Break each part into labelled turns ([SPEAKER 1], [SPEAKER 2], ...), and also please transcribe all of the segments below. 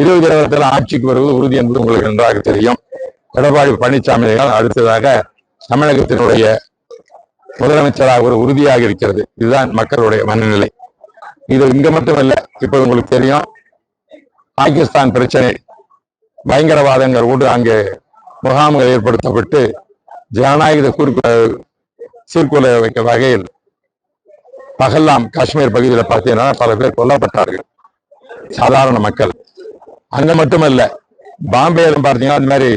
[SPEAKER 1] இருபது இருபத்தில் ஆட்சிக்கு வருவது உறுதி என்பது உங்களுக்கு நன்றாக தெரியும். எடப்பாடி பழனிசாமி அடுத்ததாக தமிழகத்தினுடைய முதலமைச்சராக ஒரு உறுதியாக இருக்கிறது. இதுதான் மக்களுடைய மனநிலை. இது இங்க மட்டுமல்ல இப்ப உங்களுக்கு தெரியும் பாகிஸ்தான் பிரச்சனை பயங்கரவாதங்கள் கூட அங்கே முகாம்கள் ஏற்படுத்தப்பட்டு ஜனநாயக குறுக்கு சீர்குலை வைக்க வகையில் பகல்லாம் காஷ்மீர் பகுதியில் பார்த்தீங்கன்னா பல பேர் கொல்லப்பட்டார்கள். சாதாரண மக்கள். அங்க மட்டுமல்ல பாம்பேல பார்த்தீங்கன்னா அந்த மாதிரி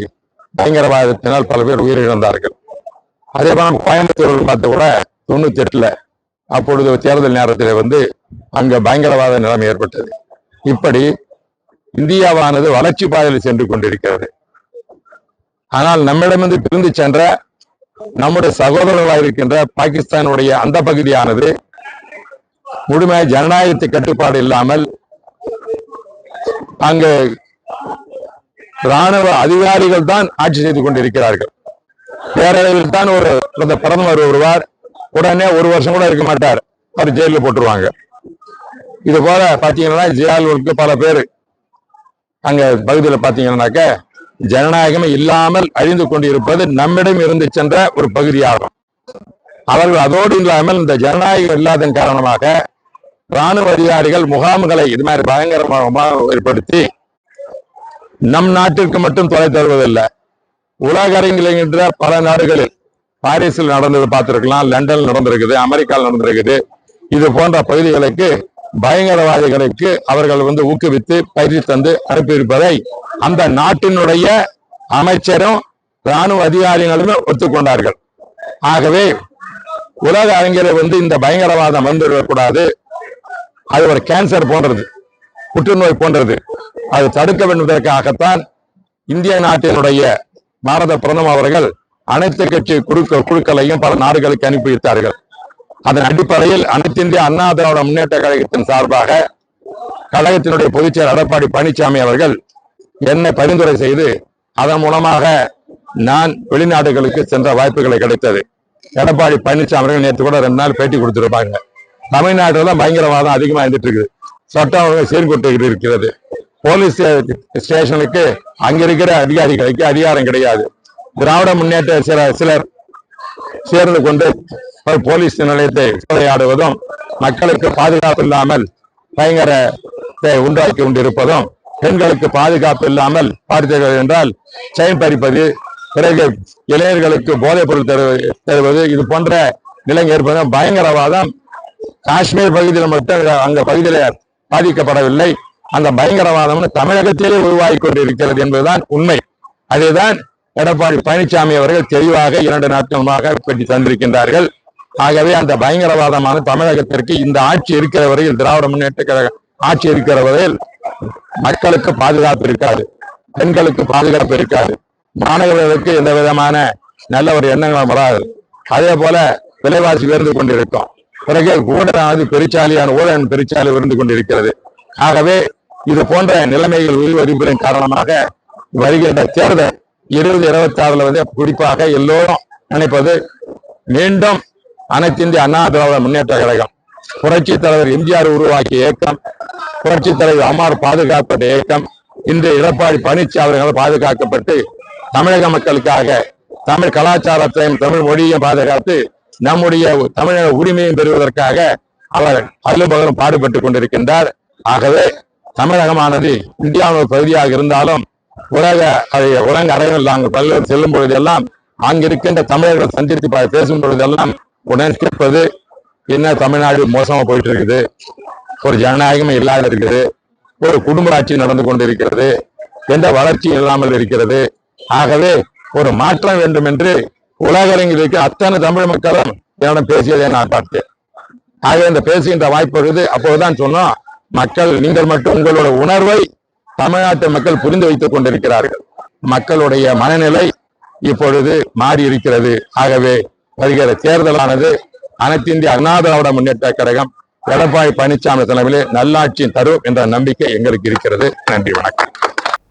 [SPEAKER 1] பயங்கரவாதத்தினால் பல பேர் உயிரிழந்தார்கள். அதே போல கோயம்புத்தூர் பார்த்து கூட தொண்ணூத்தி எட்டுல அப்பொழுது தேர்தல் நேரத்தில் வந்து அங்க பயங்கரவாத நிலைமை ஏற்பட்டது. இப்படி இந்தியாவானது வளர்ச்சி பாதையில் சென்று கொண்டிருக்கிறது. ஆனால் நம்மிடமிருந்து பிரிந்து சென்ற நம்முடைய சகோதரர்களாக இருக்கின்ற பாகிஸ்தானுடைய அந்த பகுதியானது முழுமையாக ஜனநாயகத்தை கட்டுப்பாடு இல்லாமல் அங்கு ராணுவ அதிகாரிகள் தான் ஆட்சி செய்து கொண்டிருக்கிறார்கள். பேரளவில் தான் ஒரு இந்த பிரதமர் வருவார் உடனே ஒரு வருஷம் கூட இருக்க மாட்டார். அவர் ஜெயிலில் போட்டுருவாங்க. இது போல பாத்தீங்கன்னா ஜெயாலுக்கு பல பேர் அங்க பகுதியில் பாத்தீங்கன்னாக்க ஜனநாயகமே இல்லாமல் அழிந்து கொண்டிருப்பது நம்மிடம் இருந்து சென்ற ஒரு பகுதியாகும். அவர்கள் அதோடு இல்லாமல் இந்த ஜனநாயகம் இல்லாதன் காரணமாக ராணுவ அதிகாரிகள் முகாம்களை இது மாதிரி பயங்கரமாக ஏற்படுத்தி நம் நாட்டிற்கு மட்டும் தொலை தருவதில்லை. உலக அரங்கில் பல நாடுகளில் பாரிஸில் நடந்தது பார்த்திருக்கலாம் லண்டனில் நடந்திருக்குது அமெரிக்காவில் நடந்திருக்குது. இது போன்ற பகுதிகளுக்கு பயங்கரவாதிகளுக்கு அவர்கள் வந்து ஊக்குவித்து பயிற்சி தந்து அனுப்பியிருப்பதை அந்த நாட்டினுடைய அமைச்சரும் ராணுவ அதிகாரிகளுமே ஒத்துக்கொண்டார்கள். ஆகவே உலக அரங்கில் வந்து இந்த பயங்கரவாதம் வந்துவிடக்கூடாது. அது ஒரு கேன்சர் போன்றது புற்றுநோய் போன்றது. அது தடுக்க வேண்டுவதற்காகத்தான் இந்திய நாட்டினுடைய பாரத பிரதம அவர்கள் அனைத்து கட்சி குழுக்க குழுக்களையும் பல நாடுகளுக்கு அனுப்பி வைத்தார்கள். அதன் அடிப்படையில் அனைத்து இந்திய அண்ணா திராவிட முன்னேற்ற கழகத்தின் சார்பாக கழகத்தினுடைய பொதுச்செயலர் எடப்பாடி பழனிசாமி அவர்கள் என்னை பரிந்துரை செய்து அதன் மூலமாக நான் வெளிநாடுகளுக்கு சென்ற வாய்ப்புகளை கிடைத்தது. எடப்பாடி பழனிசாமி அவர்கள் நேற்று கூட ரெண்டு நாள் பேட்டி கொடுத்திருப்பாங்க. தமிழ்நாட்டில் தான் பயங்கரவாதம் அதிகமா இருந்துட்டு இருக்குது. சட்டம் ஒழுங்கு சீர்குட்டு இருக்கிறது. போலீஸ் ஸ்டேஷனுக்கு அங்க இருக்கிற அதிகாரிகளுக்கு அதிகாரம் கிடையாது. திராவிட முன்னேற்ற சில சிலர் சேர்ந்து கொண்டு ஒரு போலீஸ் நிலையத்தை விளையாடுவதும் மக்களுக்கு பாதுகாப்பு இல்லாமல் பயங்கரத்தை உண்டாக்கி கொண்டிருப்பதும் பெண்களுக்கு பாதுகாப்பு இல்லாமல் பார்த்தீர்கள் என்றால் செயின் பறிப்பது பிறகு இளைஞர்களுக்கு போதைப் பொருள் தருவது இது போன்ற நிலை ஏற்பது பயங்கரவாதம் காஷ்மீர் பகுதியில் மட்டும் அந்த பகுதியில பாதிக்கப்படவில்லை. அந்த பயங்கரவாதம் தமிழகத்திலே உருவாகி கொண்டிருக்கிறது என்பதுதான் உண்மை. அதுதான் எடப்பாடி பழனிசாமி அவர்கள் தெளிவாக இரண்டு நாட்களுமாக பெட்டி தந்திருக்கின்றார்கள். ஆகவே அந்த பயங்கரவாதமான தமிழகத்திற்கு இந்த ஆட்சி இருக்கிற வரையில் திராவிட முன்னேற்ற கழக ஆட்சி இருக்கிற வரையில் மக்களுக்கு பாதுகாப்பு இருக்காது. பெண்களுக்கு பாதுகாப்பு இருக்காது. மாணவர்களுக்கு எந்த விதமான நல்ல ஒரு எண்ணங்களும் வராது. அதே போல விலைவாசி உயர்ந்து கொண்டிருக்கும். பிறகு ஊழலானது பெருச்சாலியான ஊழல் பெருச்சாலி இருந்து கொண்டிருக்கிறது. ஆகவே இது போன்ற நிலைமைகள் உருவறிவதன் காரணமாக வருகின்ற தேர்தல் இருபது இருபத்தி ஆறுல வந்து குறிப்பாக எல்லோரும் நினைப்பது மீண்டும் அனைத்து இந்திய அண்ணா திராவிட முன்னேற்ற கழகம் புரட்சி தலைவர் எம்ஜிஆர் உருவாக்கிய இயக்கம் புரட்சி தலைவர் அம்மார் பாதுகாப்பட்ட இயக்கம் இன்று எடப்பாடி பழனிசாமி அவர்கள் பாதுகாக்கப்பட்டு தமிழக மக்களுக்காக தமிழ் கலாச்சாரத்தையும் தமிழ் மொழியையும் பாதுகாத்து நம்முடைய தமிழக உரிமையும் பெறுவதற்காக அவர் அலுவலகம் பாடுபட்டுக் கொண்டிருக்கின்றார். ஆகவே தமிழகமானது இந்தியாவின் ஒரு பகுதியாக இருந்தாலும் உலக அதை உலக அரங்கில் நாங்கள் பல்வேறு செல்லும் பொழுதெல்லாம் அங்கிருக்கின்ற தமிழர்கள் சந்தித்து பேசும் பொழுதெல்லாம் உடனே கேட்பது என்ன தமிழ்நாடு மோசமா போயிட்டு இருக்குது ஒரு ஜனநாயகமே இல்லாத இருக்குது. ஒரு குடும்ப ஆட்சி நடந்து கொண்டிருக்கிறது. எந்த வளர்ச்சியும் இல்லாமல் இருக்கிறது. ஆகவே ஒரு மாற்றம் வேண்டும் என்று உலகரங்கில் இருக்க அத்தனை தமிழ் மக்களும் என்னிடம் பேசியதை நான் பார்த்தேன். ஆகவே இந்த பேசுகின்ற வாய்ப்பு இருக்குது. அப்போதுதான் சொன்னோம் மக்கள் நீங்கள் மட்டும் உங்களோட உணர்வை தமிழ்நாட்டு மக்கள் புரிந்து வைத்துக் கொண்டிருக்கிறார்கள். மக்களுடைய மனநிலை இப்பொழுது மாறி இருக்கிறது. ஆகவே வருகிற தேர்தலானது அனைத்து இந்திய அண்ணா திராவிட முன்னேற்ற கழகம் எடப்பாடி பழனிசாமி தலைமையிலே நல்லாட்சி தரும் என்ற நம்பிக்கை எங்களுக்கு இருக்கிறது. நன்றி வணக்கம்.